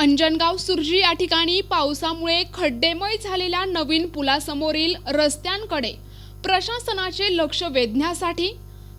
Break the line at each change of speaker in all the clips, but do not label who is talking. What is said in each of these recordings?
अंजनगाव सुर्जी या ठिकाणी पावसामुळे खड्डेमय झालेल्या नवीन पुलासमोरील रस्त्यांकडे प्रशासनाचे लक्ष वेधण्यासाठी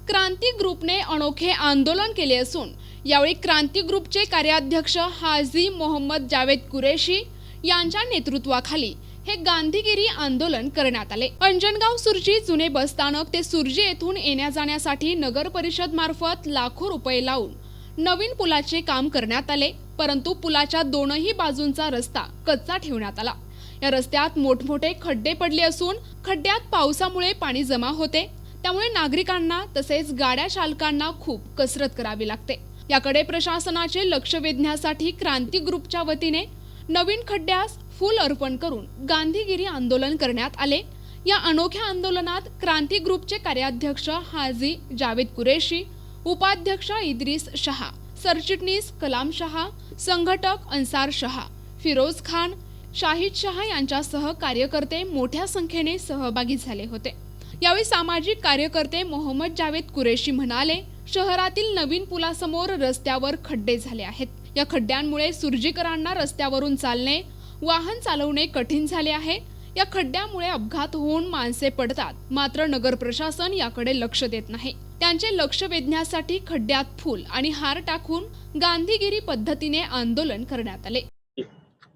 क्रांती ग्रुपने अनोखे आंदोलन केले असून यावेळी क्रांती ग्रुपचे कार्याध्यक्ष हाजी मोहम्मद जावेद कुरेशी यांच्या नेतृत्वाखाली हे गांधीगिरी आंदोलन करण्यात आले. अंजनगाव सुरजी जुने बसस्थानक ते सुरजी येथून येण्या जाण्यासाठी नगर परिषद मार्फत लाखो रुपये लावून नवीन पुलाचे काम करण्यात आले. परंतु पुलाच्या दोनही बाजूंचा रस्ता कच्चा ठेवण्यात आला. या रस्त्यात मोठमोठे खड्डे पडले असून खड्ड्यात पावसामुळे पाणी जमा होते. त्यामुळे नागरिकांना तसेच गाड्या चालकांना खूप कसरत करावी लागते. याकडे प्रशासनाचे लक्ष वेधण्यासाठी क्रांती ग्रुपच्या वतीने नवीन खड्ड्यास फूल अर्पण करून गांधीगिरी आंदोलन करण्यात आले. या अनोख्या आंदोलनात क्रांती ग्रुपचे कार्याध्यक्ष हाजी जावेद कुरेशी उपाध्यक्ष इद्रिस शहा सरचिटणीस कलाम शहा संघटक अन्सार शहा फिरोज खान शाहिद शहा यांच्यासह कार्यकर्ते मोठ्या संख्येने सहभागी झाले होते. यावेळी सामाजिक कार्यकर्ते मोहम्मद जावेद कुरेशी म्हणाले शहरातील नवीन पुलासमोर रस्त्यावर खड्डे झाले आहेत. या खड्ड्यांमुळे सुर्जीकरांना रस्त्यावरून चालणे वाहन चालवणे कठीण झाले आहे. या खड्ड्यामुळे अपघात होऊन माणसे पडतात. मात्र नगर प्रशासन याकडे लक्ष देत नाही. त्यांचे लक्ष वेधण्यासाठी खड्ड्यात फूल आणि हार टाकून गांधीगिरी पद्धतीने आंदोलन करण्यात आले.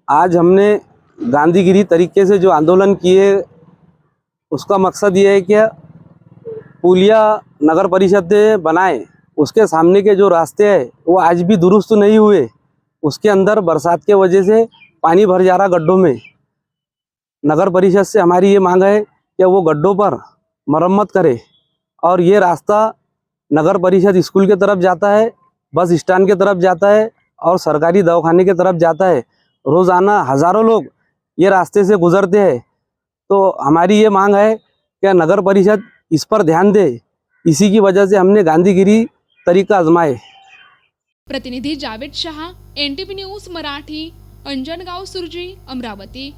आज हमने गांधीगिरी तरीके से जो आंदोलन किए उसका मकसद ये है कि पुलिया नगर परिषद ने बनाए। उसके सामने के जो रास्ते हैं वो आज भी दुरुस्त नहीं हुए। उसके अंदर बरसात के वजह से पानी भर जा रहा गड्ढों में। नगर परिषद से हमारी ये मांग है कि वो गड्ढों पर मरम्मत करे और ये रास्ता नगर परिषद स्कूल के तरफ़ जाता है, बस स्टैंड के तरफ़ जाता है और सरकारी दवाखाने के तरफ़ जाता है। रोज़ाना हज़ारों लोग ये रास्ते से गुजरते हैं। तो हमारी ये मांग है कि नगर परिषद इस पर ध्यान दे। इसी की वजह से हमने गांधीगिरी तरीका आजमाए।
प्रतिनिधी जावेद शहा एनटीव्ही न्यूज़ मराठी, अंजनगाव, सुरजी, अमरावती।